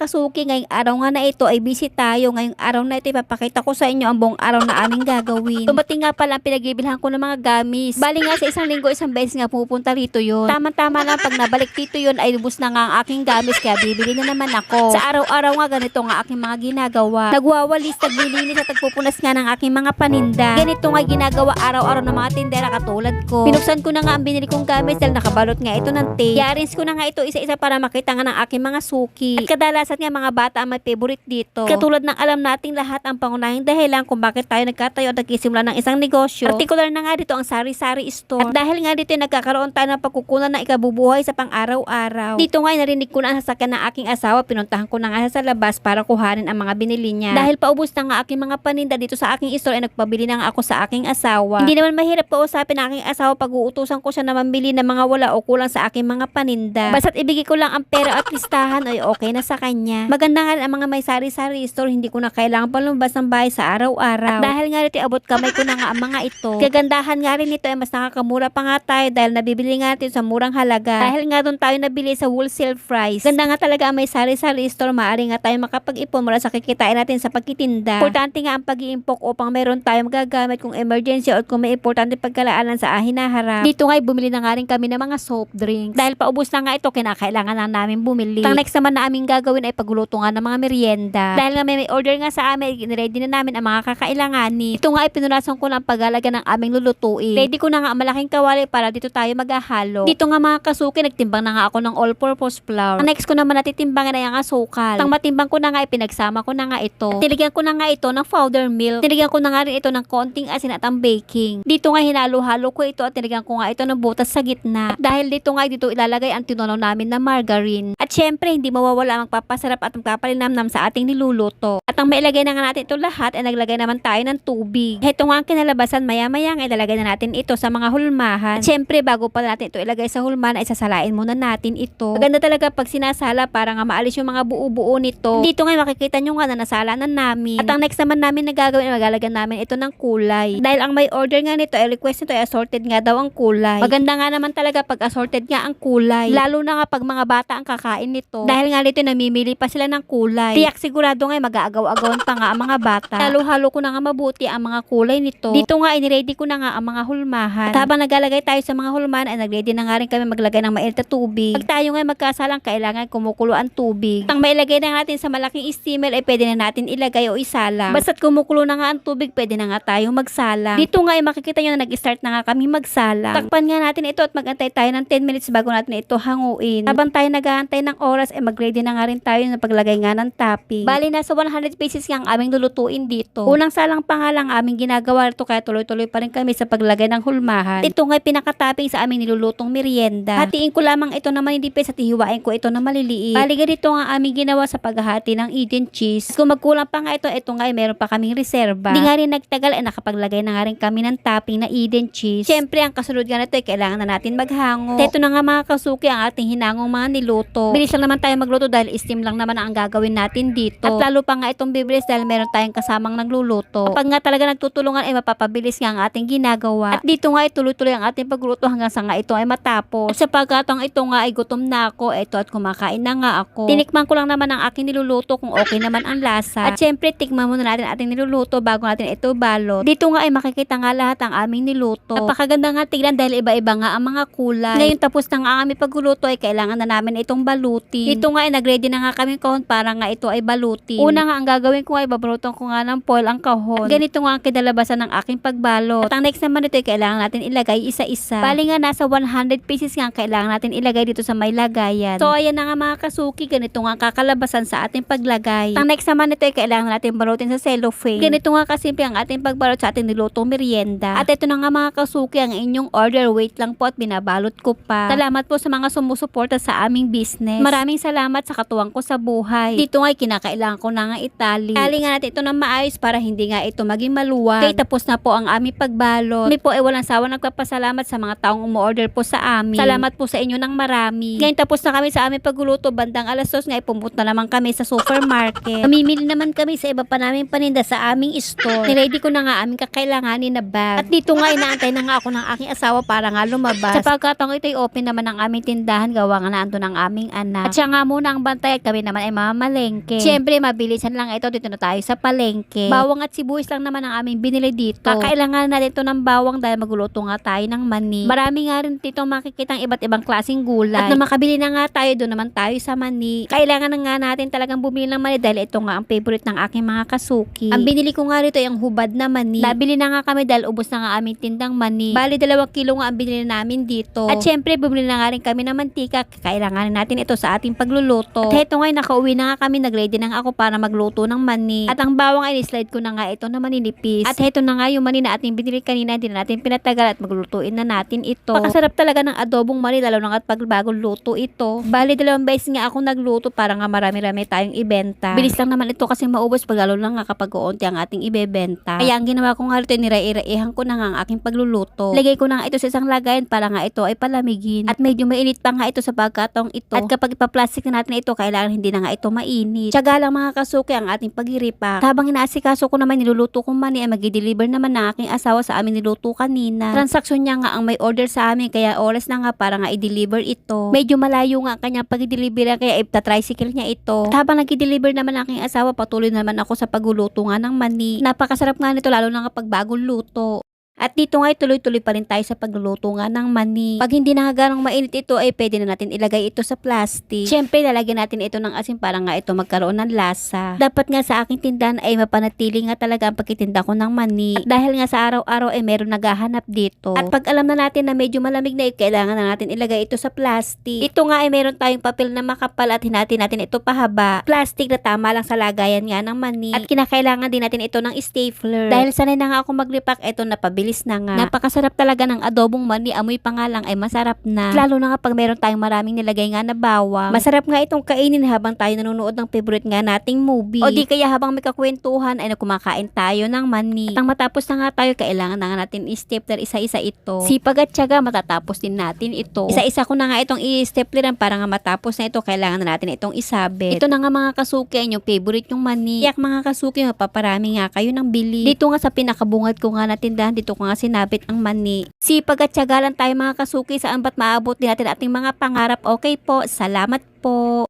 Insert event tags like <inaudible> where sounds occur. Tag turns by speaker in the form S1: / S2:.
S1: kasuki, ngayong araw nga na ito ay busy tayo. Ngayong araw na ito ipapakita ko sa inyo ang buong araw na aming gagawin. Dumating nga pala ang pinagbibilhan ko ng mga gamis. Bali nga sa isang linggo, isang beses nga pupunta rito yun. Tama-tama lang pag nabalik dito yun ay lubos na nga ang aking gamis kaya bibili na naman ako. Sa araw-araw nga ganito nga aking mga ginagawa. Nagwawalis, naglilinis at nagpupunas nga ng aking mga paninda. Ganito nga ginagawa araw-araw ng mga tindera katulad ko. Pinuksan ko na nga ang binili kong gamit dahil nakabalot nga ito ng tape. I-arrange ko na nga ito isa-isa para makita nga ng aking mga suki. At kadalasan nga mga bata ang may favorite dito. Katulad ng alam nating lahat ang pangunahing dahilan kung bakit tayo nagkatayo at nagkisimula ng isang negosyo. Particular na nga dito ang sari-sari store. At dahil nga dito nagkakaroon tayo ng pagkukunan ng ikabubuhay sa pang-araw-araw. Dito nga narinig ko na ang sasakyan ng aking asawa. Pinuntahan ko na nga sa labas para kuhanin ang mga binili niya. Dahil paubos na nga aking mga paninda dito sa aking store ay nagpabili na nga ako sa aking asawa. Hindi naman mahirap kausapin ng aking asawa pag uutusan ko siya na mamili ng mga wala o kulang sa aking mga paninda. Basta't ibigay ko lang ang pera at listahan ay okay na sa kanya. Maganda nga ang mga may sari-sari store, hindi ko na kailangan pa lumabas ng bahay sa araw-araw. At dahil nga rito abot kamay ko na nga ang mga ito. Kagandahan nga rin nito ay mas nakakamura pa nga tayo dahil nabibili nga natin sa murang halaga. Dahil nga doon tayo nabili sa wholesale price. Ganda nga talaga ang may sari-sari store, maaari nga tayo makapag-ipon mula sa kikitain natin sa pagkitinda. Importante nga ang pag-iimpok upang meron tayong magagamit kung emergency o kung may importante pagkalaanan sa hinaharap. Dito nga ay bumili na nga rin kami ng mga soft drinks. Dahil paubos na nga ito, kinakailangan na namin bumili. Ang next naman na aming gagawin ay pagluto nga ng mga merienda. Dahil nga may, may order nga sa amin, ready na namin ang mga kakailanganin. Ito nga ay pinunasan ko ng pag-alaga ng aming lulutuin. Ready ko na nga ang malaking kawali para dito tayo maghahalo. Dito nga mga kasuki, nagtimbang na nga ako ng all-purpose flour. Ang next ko naman natitimbangin ay ang asukal. Pang matimbang ko na nga, ipinagsama ko na nga ito. At Niligyan ko na nga ito ng powder milk. Niligyan ko na nga rin ito ng konting asin at ang baking. Dito nga hinalo-halo ko ito at niligyan ko nga ito ng butas sa gitna. At dahil dito nga dito ilalagay ang tinono namin na margarine. At syempre, hindi mawawala ang magpapasarap at magpapalinamnam sa ating niluluto. At ang mailagay na nga natin ito lahat ay naglagay naman tayo ng tubig. Ito nga ang kinalabasan maya-maya nga ilalagay na natin ito sa mga hulmahan. At syempre, bago pa natin ito ilagay sa hulmahan ay sasalain muna natin ito. Maganda talaga pag sinasala para nga maalis yung mga buo-buo nito. Dito nga makikita nyo nga na nasala na namin. At ang next naman namin na gagawin ay maglalagyan namin ito ng kulay. Dahil ang may order nga nito ay request nito ay assorted nga daw ang kulay. Maganda nga naman talaga pag assorted nga ang kulay. Lalo na nga pag mga bata ang kakain nito. Dahil nga dito namimili pa sila ng kulay. Tiyak sigurado nga ay mag-aagaw-agawan pa nga ang mga bata. <laughs> Halo-halo ko na nga mabuti ang mga kulay nito. Dito nga ready ko na nga ang mga hulmahan. At habang naglalagay tayo sa mga hulmahan ay nagready na nga rin kami maglagay ng mainit na tubig. Pag tayo nga magkasalang kailangan kumukulo ang tubig. Ang mailagay na natin sa malaking steamer ay pwede na natin ilagay o isala. Basta't kumukulo na nga ang tubig, pwede na nga tayong magsala. Dito nga ay makikita nyo na nag-start na nga kami magsala. Takpan nga natin ito at magantay tayo ng 10 minutes bago natin ito hanguin. Habang tayo naghahantay ng oras ay mag-ready na nga rin tayo na paglagay nga ng topping. Bali nasa 100 pieces nga ang aming lulutuin dito. Unang salang pa nga lang aming ginagawa ito kaya tuloy-tuloy pa rin kami sa paglagay ng hulmahan. Ito nga ay pinakatapping sa aming nilulutong merienda. Hatiin ko lamang ito na manidipis at hihiwain ko ito na maliliit. Bali ganito nga aming ginawa sa paghahati ng Eden cheese. Kung magkulang pa nga ito, ito nga ay meron pa kaming reserva. Di nga rin nagtagal ay nakapaglagay na nga rin kami ng topping na Eden cheese. Siyempre, ang kasunod nga nito ay kailangan na natin maghango. Ito na nga mga kasuki ang ating hinangong mga niluto. Bilis lang naman tayo magluto dahil steam lang naman ang gagawin natin dito. At lalo pa nga itong bibilis dahil meron tayong kasamang nagluluto. Kapag nga talaga nagtutulungan ay mapapabilis nga ang ating ginagawa. At dito nga ay tuloy-tuloy ang ating pagluto hanggang sa nga ito ay matapos. At sa pagkatong ito nga ay gutom na ako, ito at kumakain na nga ako. Tinikman ko lang naman ang aking niluluto kung okay naman ang lasa. At syempre, tikman muna natin ating niluluto bago natin ito balot. Dito nga ay makikita nga lahat ang aming niluto. Napakaganda nga tignan dahil iba-iba nga ang mga kulay. Ngayon tapos na nga ang aming pagluluto ay kailangan na namin itong balutin. Dito nga ay nagready na nga kami kahon para nga ito ay balutin. Una nga ang gagawin ko ay babalutan ko nga ng foil ang kahon. At ganito nga ang kinalabasan ng aking pagbalot. At ang next naman ito ay kailangan natin ilagay isa-isa. Bali nga nasa 100 pieces nga ang kailangan natin ilagay dito sa may lagayan. So ayan na nga mga kasuki, ganito nga ang kakalabasan sa ating paglagay. Ang next naman ito ay kailangan natin balutin sa cellophane. Ganito nga kasimple ang ating pagbalot sa ating nilutong merienda. At ito na nga mga kasuki ang inyong order. Wait lang po at binabalot ko pa. Salamat po sa mga sumusuporta sa aming business. Maraming salamat sa katuwang ko sa buhay. Dito nga ay kinakailangan ko na nga itali. Tali nga natin ito ng maayos para hindi nga ito maging maluwag. Okay, tapos na po ang aming pagbalot. Kami po ay walang sawa nagpapasalamat sa mga taong umorder po sa amin. Salamat po sa inyo ng marami. Ngayon tapos na kami sa aming pagluluto. Bandang alas 2 nga ay pumunta naman kami sa supermarket. <laughs> Mamimili naman kami sa iba pa namin paninda sa aming store. Niready ko na nga aming kakailanganin na bag. At dito nga inaantay na nga ako ng aking asawa para nga lumabas. Sa pagkatong ito'y open naman ang aming tindahan gawa nga na ando ng aming anak. At siya nga muna ang bantay at kami naman ay mamamalengke. Siyempre, mabilisan lang ito. Dito na tayo sa palengke. Bawang at sibuyas lang naman ang aming binili dito. Kakailangan natin ito ng bawang dahil magluluto nga tayo ng mani. Marami nga rin dito makikitang iba't ibang klaseng gulay. At na makabili na nga tayo, doon naman tayo sa mani. Kailangan na nga natin talagang bumili ng mani dahil ito nga ang favorite ng aking mga kasuki. Ang binili ko nga rito ay ang hubad na mani. Nabili na nga kami dahil ubos na nga aming tindang mani. Bali, dalawang kilo nga ang binili namin dito. At syempre, bumili na nga rin kami ng mantika. Kailangan natin ito sa ating pagluluto. At heto nga, nakauwi na nga kami. Nag-ready na nga ako para magluto ng mani. At ang bawang ay slide ko na nga ito na maninipis. At heto na nga yung mani na ating binili kanina. Hindi na natin pinatagal at maglutuin na natin ito. Pakasarap talaga ng adobong mani lalo na at pag bagong luto ito. Bali, dalawang beses nga ako nagluto para nga marami-rami tayong ibenta. Bilis lang naman ito kasi maubos pag lalo na nga kapag uunti ang ating ibebenta. Kaya ang ginawa ko nga rito, nirai-iraihan ko na nga ang aking pagluluto. Lagay ko na nga ito sa isang lagayan para nga ito ay palamigin. At medyo mainit pa nga ito sa pagkatong ito. At kapag ipaplastic na natin ito, kailangan hindi na nga ito mainit. Tiyaga lang mga kasuki ang ating pagiripak. Habang inaasikaso ko naman niluluto kong mani ay mag-deliver naman ng aking asawa sa amin niluto kanina. Transaksyon niya nga ang may order sa amin kaya oras na nga para nga i-deliver ito. Medyo malayo nga ang kanyang pag-deliver kaya ipta-tricycle niya ito. At habang nag-deliver naman ang aking asawa, patuloy naman ako sa pagluluto nga ng mani. Napakasarap nga nito lalo na kapag bagong luto. At dito nga ay tuloy-tuloy pa rin tayo sa pagluluto nga ng mani. Pag hindi na ganong mainit ito ay pwede na natin ilagay ito sa plastic. Siyempre lalagyan natin ito ng asin para nga ito magkaroon ng lasa. Dapat nga sa aking tindahan ay mapanatili nga talaga ang pagkitinda ko ng mani. At dahil nga sa araw-araw ay meron naghahanap dito. At pag alam na natin na medyo malamig na kailangan na natin ilagay ito sa plastic. Ito nga ay meron tayong papel na makapal at hinati natin ito pahaba. Plastic na tama lang sa lagayan nga ng mani. At kinakailangan din natin ito ng stapler. Dahil sanay na nga ako maglipak, ito napabilis na nga. Napakasarap talaga ng adobong mani. Amoy pa nga lang ay masarap na. Lalo na kapag meron tayong maraming nilagay nga na bawang. Masarap nga itong kainin habang tayo nanonood ng favorite nga nating movie. O di kaya habang may kakwentuhan ay kumakain tayo ng mani. At ang matapos na nga tayo, kailangan na nga natin i-stapler isa-isa ito. Sipag at tiyaga, matatapos din natin ito. Isa-isa ko na nga itong i-stapleran para nga matapos na ito, kailangan na natin itong isabit. Ito na nga mga kasuki, yung favorite yung mani. Yak mga kasuki, mapaparami nga kayo ng bili. Dito nga sa pinakabungad ko nga na tindahan, dito ko nga sinabit ang mani. Sipag at tiyaga lang tayo mga kasuki, saan ba't maabot din natin ating mga pangarap. Okay po, salamat po.